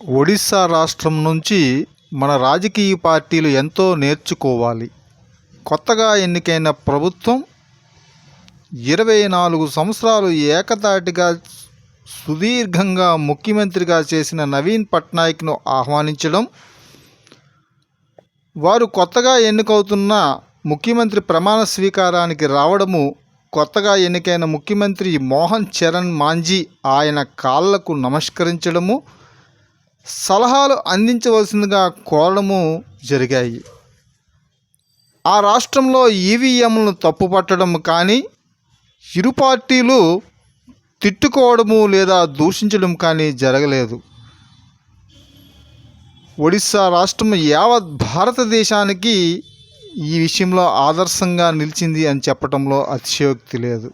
ఒడిస్సా రాష్ట్రం నుంచి మన రాజకీయ పార్టీలు ఎంతో నేర్చుకోవాలి. కొత్తగా ఎన్నికైన ప్రభుత్వం ఇరవై నాలుగు సంవత్సరాలు ఏకతాటిగా సుదీర్ఘంగా ముఖ్యమంత్రిగా చేసిన నవీన్ పట్నాయక్ను ఆహ్వానించడం వారు కొత్తగా ఎన్నికవుతున్న ముఖ్యమంత్రి ప్రమాణ స్వీకారానికి రావడము కొత్తగా ఎన్నికైన ముఖ్యమంత్రి మోహన్ చరణ్ మాంజీ ఆయన కాళ్ళకు నమస్కరించడము సలహాలు అందించవలసిందిగా కోరడము జరిగాయి. ఆ రాష్ట్రంలో ఈవీఎంలను తప్పుపట్టడం కానీ ఇరు పార్టీలు తిట్టుకోవడము లేదా దూషించడం కానీ జరగలేదు. ఒడిశా రాష్ట్రం యావత్ భారతదేశానికి ఈ విషయంలో ఆదర్శంగా నిలిచింది అని చెప్పడంలో అతిశయోక్తి లేదు.